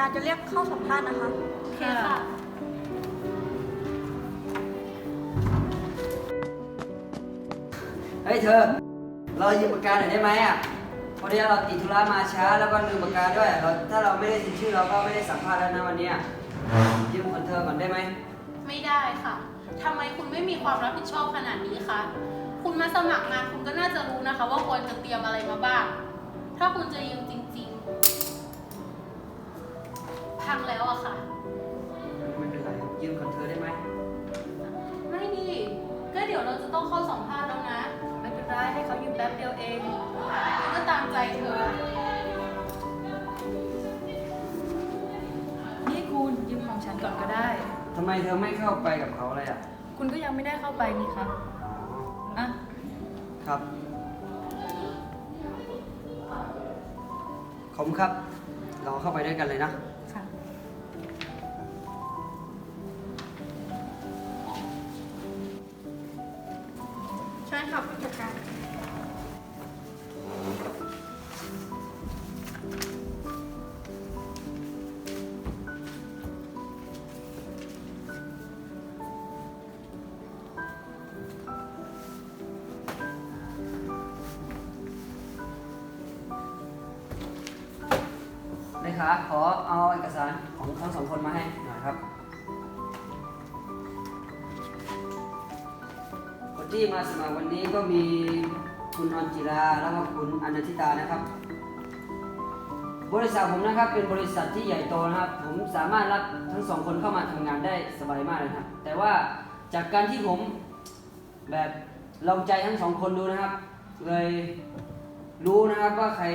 การจะเรียกเข้าสัมภาษณ์นะคะ โอเคค่ะ เฮ้ยเธอ เรายืมปากกาหน่อยได้ไหมอะพอดีเราติดธุระมาช้าแล้วก็ลืมปากกาด้วยเราถ้าเราไม่ได้เซ็นชื่อเราก็ไม่ได้สัมภาษณ์แล้วนะวันเนี้ยยืมของเธอก่อนได้ไหมไม่ได้ค่ะ ทำไมคุณไม่มีความรับผิดชอบขนาดนี้คะ คุณมาสมัครงานคุณก็น่าจะรู้นะคะ ว่าควรจะเตรียมอะไรมาบ้าง ถ้าคุณจะยืมจริง ๆ พังแล้วอะค่ะ ไม่เป็นไรยืมของเธอได้ไหมไม่ดี ก็เดี๋ยวเราจะต้องเข้าสัมภาษณ์แล้วนะ ไม่เป็นไรให้เขายืมแป๊บเดียวเองคุณก็ตามใจเธอ นี่คุณยืมของฉันก่อนก็ได้ ทำไมเธอไม่เข้าไปกับเขาเลยอะคุณก็ยังไม่ได้เข้าไปนี่คะอะ ครับ ขอบคุณครับ เราเข้าไปด้วยกันเลยนะ ค่ะใช่ค่ะผู้จัดการเลขาขอเอาเอกสารของทั้งสองคนมาให้หน่อยครับ ที่มาสมัครวันนี้ก็มีคุณออนจิราแล้วก็คุณอนันทิตานะครับ บริษัทผมนะครับเป็นบริษัทที่ใหญ่โตนะครับ ผมสามารถรับทั้งสองคนเข้ามาทำงานได้สบายมากเลยครับ แต่ว่าจากการที่ผมแบบลองใจทั้งสองคนดูนะครับ เลยรู้นะครับว่าใคร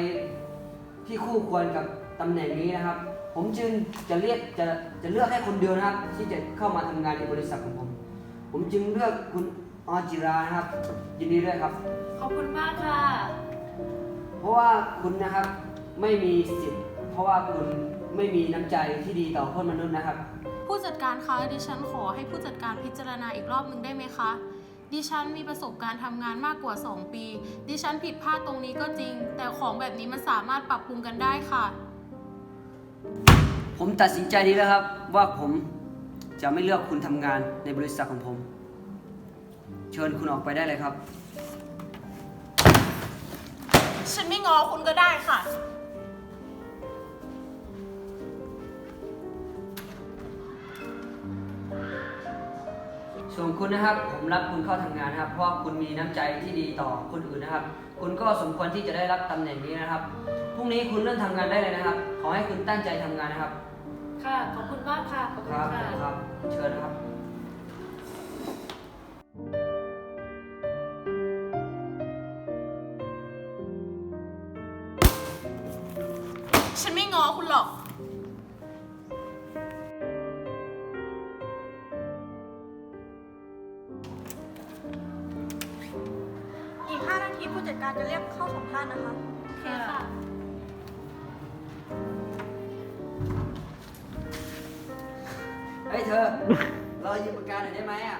ที่คู่ควรกับตำแหน่งนี้นะครับ ผมจึงจะเรียกจะจะเลือกให้คนเดียวนะครับ ที่จะเข้ามาทำงานในบริษัทของผม ผมจึงเลือกคุณ ออจิรานะครับ ยินดีด้วยครับ ขอบคุณมากค่ะ เพราะว่าคุณนะครับไม่มีสิทธิ์ เพราะว่าคุณไม่มีน้ำใจที่ดีต่อเพื่อนมนุษย์นะครับ ผู้จัดการคะดิฉันขอให้ผู้จัดการพิจารณาอีกรอบหนึ่งได้ไหมคะ ดิฉันมีประสบการณ์ทำงานมากกว่า 2 ปี ดิฉันผิดพลาดตรงนี้ก็จริง แต่ของแบบนี้มันสามารถปรับปรุงกันได้ค่ะ ผมตัดสินใจดีแล้วครับ ว่าผมจะไม่เลือกคุณทำงานในบริษัทของผม เชิญคุณออกไปได้เลยครับ ฉันไม่งอคุณก็ได้ค่ะ ส่วนคุณนะครับ ผมรับคุณเข้าทำงานนะครับ เพราะคุณมีน้ำใจที่ดีต่อคนอื่นนะครับ คุณก็สมควรที่จะได้รับตำแหน่งนี้นะครับ พรุ่งนี้คุณเริ่มทำงานได้เลยนะครับ ขอให้คุณตั้งใจทำงานนะครับ ค่ะ ขอบคุณมากค่ะ ขอบคคุณรับค่ะ ครับ เชิญนะครับ ฉันไม่งอคุณหรอก อีก 5 นาทีผู้จัดการจะเรียกเข้าสัมภาษณ์นะคะโอเคค่ะเฮ้ยเธอ เรายืมปากกาหน่อยได้ไหมอะ